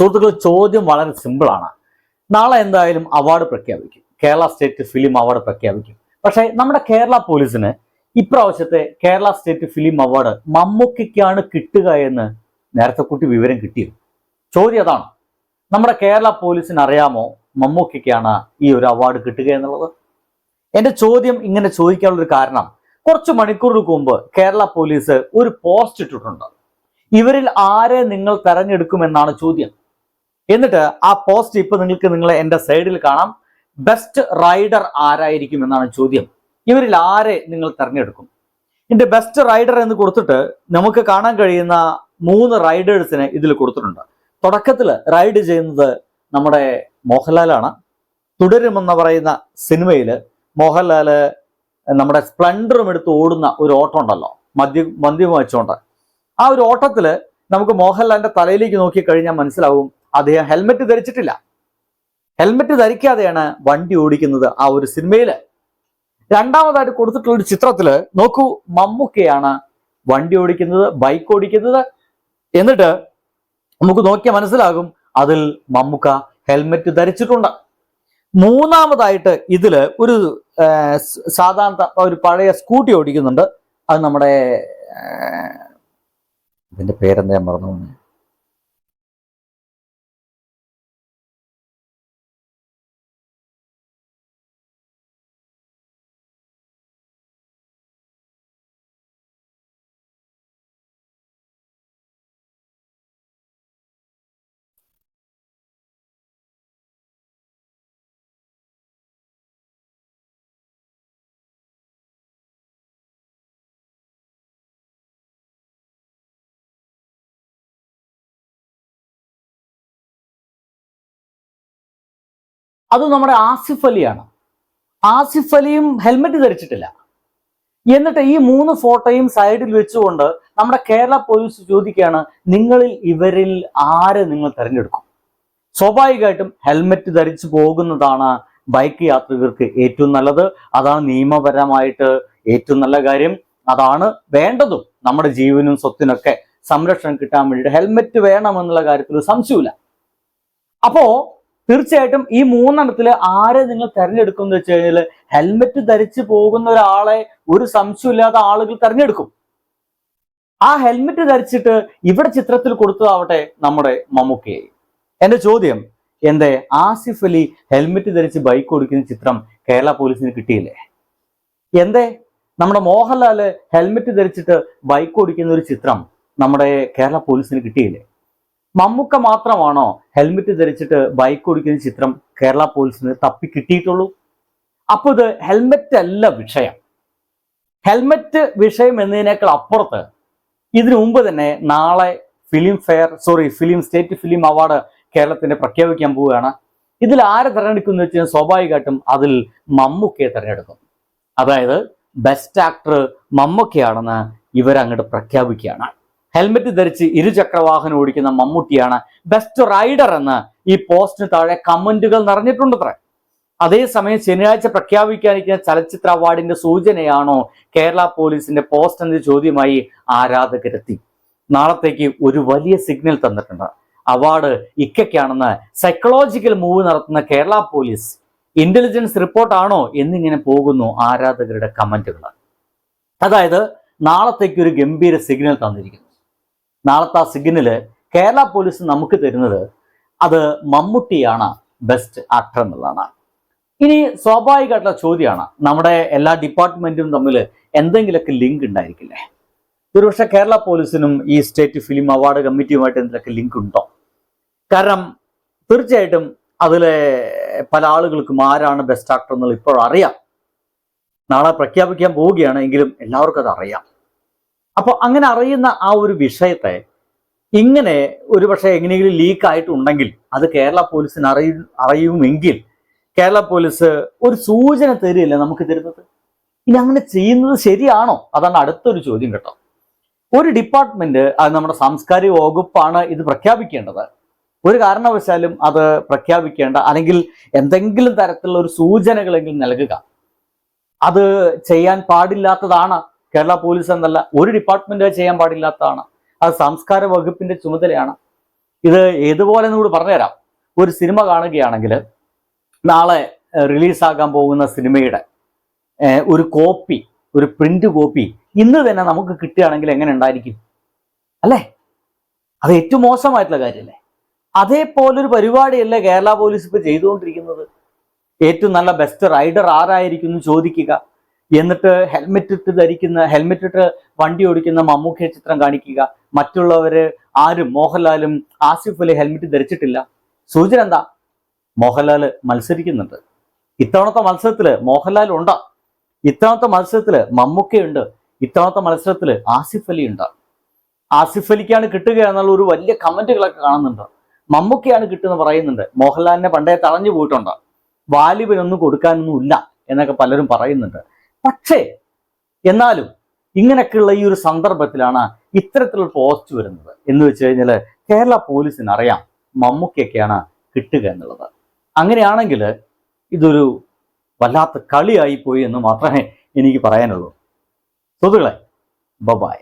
സുഹൃത്തുക്കൾ ചോദ്യം വളരെ സിമ്പിളാണ് നാളെ എന്തായാലും അവാർഡ് പ്രഖ്യാപിക്കും. കേരള സ്റ്റേറ്റ് ഫിലിം അവാർഡ് പ്രഖ്യാപിക്കും. പക്ഷേ നമ്മുടെ കേരള പോലീസിന് ഇപ്രാവശ്യത്തെ കേരള സ്റ്റേറ്റ് ഫിലിം അവാർഡ് മമ്മൂക്കിക്കാണ് കിട്ടുക എന്ന് നേരത്തെ കൂട്ടി വിവരം കിട്ടിയത്. ചോദ്യം അതാണ്. നമ്മുടെ കേരള പോലീസിന് അറിയാമോ മമ്മൂക്കിക്കാണ് ഈ ഒരു അവാർഡ് കിട്ടുക എന്നുള്ളത്? എന്റെ ചോദ്യം ഇങ്ങനെ ചോദിക്കാനുള്ള ഒരു കാരണം കുറച്ച് മണിക്കൂറുകൾക്ക് മുമ്പ് കേരള പോലീസ് ഒരു പോസ്റ്റ് ഇട്ടിട്ടുണ്ട്. ഇവരിൽ ആരെ നിങ്ങൾ തെരഞ്ഞെടുക്കുമെന്നാണ് ചോദ്യം. എന്നിട്ട് ആ പോസ്റ്റ് ഇപ്പൊ നിങ്ങൾക്ക് നിങ്ങളെ എന്റെ സൈഡിൽ കാണാം. ബെസ്റ്റ് റൈഡർ ആരായിരിക്കും എന്നാണ് ചോദ്യം. ഇവരിൽ ആരെ നിങ്ങൾ തെരഞ്ഞെടുക്കും? ഇതിന്റെ ബെസ്റ്റ് റൈഡർ എന്ന് കൊടുത്തിട്ട് നമുക്ക് കാണാൻ കഴിയുന്ന മൂന്ന് റൈഡേഴ്സിനെ ഇതിൽ കൊടുത്തിട്ടുണ്ട്. തുടക്കത്തിൽ റൈഡ് ചെയ്യുന്നത് നമ്മുടെ മോഹൻലാലാണ്. തുടരുമെന്ന് പറയുന്ന സിനിമയിൽ മോഹൻലാൽ നമ്മുടെ സ്പ്ലൻഡറും എടുത്ത് ഓടുന്ന ഒരു ഓട്ടം ഉണ്ടല്ലോ. മദ്യം മദ്യം വെച്ചുകൊണ്ട്. ആ ഒരു ഓട്ടത്തിൽ നമുക്ക് മോഹൻലാലിന്റെ തലയിലേക്ക് നോക്കി കഴിഞ്ഞാൽ മനസ്സിലാവും അദ്ദേഹം ഹെൽമെറ്റ് ധരിച്ചിട്ടില്ല. ഹെൽമെറ്റ് ധരിക്കാതെയാണ് വണ്ടി ഓടിക്കുന്നത് ആ ഒരു സിനിമയിൽ. രണ്ടാമതായിട്ട് കൊടുത്തിട്ടുള്ള ഒരു ചിത്രത്തിൽ നോക്കൂ മമ്മൂക്കയാണ് വണ്ടി ഓടിക്കുന്നത് ബൈക്ക് ഓടിക്കുന്നത്. എന്നിട്ട് നമുക്ക് നോക്കിയാൽ മനസ്സിലാകും അതിൽ മമ്മൂക്ക ഹെൽമെറ്റ് ധരിച്ചിട്ടുണ്ട്. മൂന്നാമതായിട്ട് ഇതിൽ ഒരു സാധാരണ ഒരു പഴയ സ്കൂട്ടി ഓടിക്കുന്നുണ്ട്. അത് നമ്മുടെ ഇതിന്റെ പേരെന്താ ഞാൻ മറന്നു അത് നമ്മുടെ ആസിഫ് അലിയാണ്. ആസിഫ് അലിയും ഹെൽമെറ്റ് ധരിച്ചിട്ടില്ല. എന്നിട്ട് ഈ മൂന്ന് ഫോട്ടോയും സൈഡിൽ വെച്ചുകൊണ്ട് നമ്മുടെ കേരള പോലീസ് ചോദിക്കുകയാണ് നിങ്ങളിൽ ഇവരിൽ ആരെ നിങ്ങൾ തിരഞ്ഞെടുക്കും? സ്വാഭാവികമായിട്ടും ഹെൽമെറ്റ് ധരിച്ചു പോകുന്നതാണ് ബൈക്ക് യാത്രികർക്ക് ഏറ്റവും നല്ലത്. അതാണ് നിയമപരമായിട്ട് ഏറ്റവും നല്ല കാര്യം. അതാണ് വേണ്ടതും നമ്മുടെ ജീവനും സ്വത്തിനൊക്കെ സംരക്ഷണം കിട്ടാൻ വേണ്ടിയിട്ട്. ഹെൽമെറ്റ് വേണമെന്നുള്ള കാര്യത്തിൽ സംശയമില്ല അപ്പോ തീർച്ചയായിട്ടും ഈ മൂന്നെണ്ണത്തിൽ ആരെ നിങ്ങൾ തെരഞ്ഞെടുക്കും എന്ന് വെച്ച് കഴിഞ്ഞാൽ ഹെൽമെറ്റ് ധരിച്ചു പോകുന്ന ഒരാളെ ഒരു സംശയമില്ലാത്ത ആളുകൾ തെരഞ്ഞെടുക്കും. ആ ഹെൽമെറ്റ് ധരിച്ചിട്ട് ഇവിടെ ചിത്രത്തിൽ കൊടുത്തതാവട്ടെ നമ്മുടെ മമ്മൂക്കയെ. എന്റെ ചോദ്യം എന്തേ? ആസിഫ് അലി ഹെൽമെറ്റ് ധരിച്ച് ബൈക്ക് ഓടിക്കുന്ന ചിത്രം കേരള പോലീസിന് കിട്ടിയില്ലേ? എന്തേ? നമ്മുടെ മോഹൻലാൽ ഹെൽമെറ്റ് ധരിച്ചിട്ട് ബൈക്ക് ഓടിക്കുന്ന ഒരു ചിത്രം നമ്മുടെ കേരള പോലീസിന് കിട്ടിയില്ലേ? മമ്മൂക്ക മാത്രമാണോ ഹെൽമെറ്റ് ധരിച്ചിട്ട് ബൈക്ക് ഓടിക്കുന്ന ചിത്രം കേരള പോലീസിന് തപ്പി കിട്ടിയിട്ടുള്ളൂ? അപ്പോൾ ഇത് ഹെൽമെറ്റ് അല്ല വിഷയം. ഹെൽമെറ്റ് വിഷയം എന്നതിനേക്കാൾ അപ്പുറത്ത് ഇതിനു മുമ്പ് തന്നെ നാളെ Filmfare sorry film state film award കേരളത്തിന്റെ പ്രഖ്യാപിക്കാൻ പോവുകയാണ്. ഇതിൽ ആരെ തിരഞ്ഞെടുക്കുമെന്ന് വെച്ചാൽ സ്വാഭാവികമായിട്ടും അതിൽ മമ്മൂക്കയെ തെരഞ്ഞെടുക്കും. അതായത് ബെസ്റ്റ് ആക്ടർ മമ്മൂക്കയാണെന്ന് ഇവരങ്ങോട്ട് പ്രഖ്യാപിക്കുകയാണ്. ഹെൽമെറ്റ് ധരിച്ച് ഇരുചക്രവാഹനം ഓടിക്കുന്ന മമ്മൂട്ടിയാണ് ബെസ്റ്റ് റൈഡർ എന്ന് ഈ പോസ്റ്റിന് താഴെ കമന്റുകൾ നിറഞ്ഞിട്ടുണ്ട് അത്ര. അതേസമയം ശനിയാഴ്ച പ്രഖ്യാപിക്കാനിരിക്കുന്ന ചലച്ചിത്ര അവാർഡിന്റെ സൂചനയാണോ കേരള പോലീസിന്റെ പോസ്റ്റ് എന്ന ചോദ്യമായി ആരാധകരെത്തി. നാളത്തേക്ക് ഒരു വലിയ സിഗ്നൽ തന്നിട്ടുണ്ട്. അവാർഡ് ഇക്കയ്ക്കാണെന്ന് സൈക്കോളജിക്കൽ മൂവ് നടത്തുന്ന കേരള പോലീസ് ഇന്റലിജൻസ് റിപ്പോർട്ടാണോ എന്നിങ്ങനെ പോകുന്നു ആരാധകരുടെ കമന്റുകൾ അതായത് നാളത്തേക്ക് ഒരു ഗംഭീര സിഗ്നൽ തന്നിരിക്കുന്നു. നാളത്തെ ആ സിഗ്നൽ കേരള പോലീസ് നമുക്ക് തരുന്നത് അത് മമ്മൂട്ടിയാണ് ബെസ്റ്റ് ആക്ടർ എന്നുള്ളതാണ്. ഇനി സ്വാഭാവികമായിട്ടുള്ള ചോദ്യമാണ് നമ്മുടെ എല്ലാ ഡിപ്പാർട്ട്മെന്റും തമ്മിൽ എന്തെങ്കിലുമൊക്കെ ലിങ്ക് ഉണ്ടായിരിക്കില്ലേ? ഒരുപക്ഷെ കേരള പോലീസിനും ഈ സ്റ്റേറ്റ് ഫിലിം അവാർഡ് കമ്മിറ്റിയുമായിട്ട് എന്തെങ്കിലുമൊക്കെ ലിങ്ക് ഉണ്ടോ? കാരണം തീർച്ചയായിട്ടും അതിലെ പല ആളുകൾക്കും ആരാണ് ബെസ്റ്റ് ആക്ടർ എന്നുള്ളത് ഇപ്പോഴറിയാം നാളെ പ്രഖ്യാപിക്കാൻ പോവുകയാണ് എങ്കിലും എല്ലാവർക്കും അത് അറിയാം. അപ്പോൾ അങ്ങനെ അറിയുന്ന ആ ഒരു വിഷയത്തെ ഇങ്ങനെ ഒരു പക്ഷേ എങ്ങനെയെങ്കിലും ലീക്ക് ആയിട്ടുണ്ടെങ്കിൽ അത് കേരള പോലീസിന് അറിയ അറിയുമെങ്കിൽ കേരള പോലീസ് ഒരു സൂചന തരില്ല നമുക്ക് തരുന്നത്? ഇനി അങ്ങനെ ചെയ്യുന്നത് ശരിയാണോ? അതാണ് അടുത്തൊരു ചോദ്യം കേട്ടോ. ഒരു ഡിപ്പാർട്ട്മെന്റ് അത് നമ്മുടെ സാംസ്കാരിക വകുപ്പാണ് ഇത് പ്രഖ്യാപിക്കേണ്ടത്. ഒരു കാരണവശാലും അത് പ്രഖ്യാപിക്കേണ്ട അല്ലെങ്കിൽ എന്തെങ്കിലും തരത്തിലുള്ള ഒരു സൂചനകളെങ്കിലും നൽകുക. അത് ചെയ്യാൻ പാടില്ലാത്തതാണ് കേരള പോലീസ് എന്നല്ല ഒരു ഡിപ്പാർട്ട്മെന്റ് ചെയ്യാൻ പാടില്ലാത്തതാണ്. അത് സംസ്കാര വകുപ്പിന്റെ ചുമതലയാണ്. ഇത് ഏതുപോലെ കൂടി പറഞ്ഞുതരാം. ഒരു സിനിമ കാണുകയാണെങ്കിൽ നാളെ റിലീസാകാൻ പോകുന്ന സിനിമയുടെ ഒരു കോപ്പി ഒരു പ്രിന്റ് കോപ്പി ഇന്ന് തന്നെ നമുക്ക് കിട്ടുകയാണെങ്കിൽ എങ്ങനെ ഉണ്ടായിരിക്കും? അല്ലേ? അത് ഏറ്റവും മോശമായിട്ടുള്ള കാര്യമല്ലേ? അതേപോലൊരു പരിപാടിയല്ലേ കേരള പോലീസ് ഇപ്പൊ ചെയ്തുകൊണ്ടിരിക്കുന്നത്? ഏറ്റവും നല്ല ബെസ്റ്റ് റൈഡർ ആരായിരിക്കും എന്ന് ചോദിക്കുക. എന്നിട്ട് ഹെൽമെറ്റ് ഇട്ട് ധരിക്കുന്ന ഹെൽമെറ്റ് ഇട്ട് വണ്ടി ഓടിക്കുന്ന മമ്മൂക്കയെ ചിത്രം കാണിക്കുക. മറ്റുള്ളവര് ആരും മോഹൻലാലും ആസിഫ് അലി ഹെൽമെറ്റ് ധരിച്ചിട്ടില്ല. സൂചന എന്താ? മോഹൻലാൽ മത്സരിക്കുന്നുണ്ട്. ഇത്തവണത്തെ മത്സരത്തിൽ മോഹൻലാൽ ഉണ്ട്. ഇത്തവണത്തെ മത്സരത്തിൽ മമ്മൂക്കയുണ്ട്. ഇത്തവണത്തെ മത്സരത്തിൽ ആസിഫ് അലി ഉണ്ട്. ആസിഫ് അലിക്കാണ് കിട്ടുക എന്നുള്ള ഒരു വലിയ കമന്റുകളൊക്കെ കാണുന്നുണ്ട്. മമ്മൂക്കയാണ് കിട്ടുന്ന പറയുന്നുണ്ട്. മോഹൻലാലിനെ പണ്ടേ തടഞ്ഞു പോയിട്ടുണ്ട്? വാലിബിനൊന്നും കൊടുക്കാനൊന്നും ഇല്ല എന്നൊക്കെ പലരും പറയുന്നുണ്ട്. പക്ഷേ എന്നാലും ഇങ്ങനെയൊക്കെയുള്ള ഈ ഒരു സന്ദർഭത്തിലാണ് ഇത്തരത്തിലുള്ള പോസ്റ്റ് വരുന്നത്. എന്ന് വെച്ച് കഴിഞ്ഞാൽ കേരള പോലീസിന് അറിയാം മമ്മൂക്കൊക്കെയാണ് കിട്ടുക എന്നുള്ളത്. അങ്ങനെയാണെങ്കിൽ ഇതൊരു വല്ലാത്ത കളിയായി പോയി എന്ന് മാത്രമേ എനിക്ക് പറയാനുള്ളൂ. സുഹൃത്തുക്കളെ ബബായ്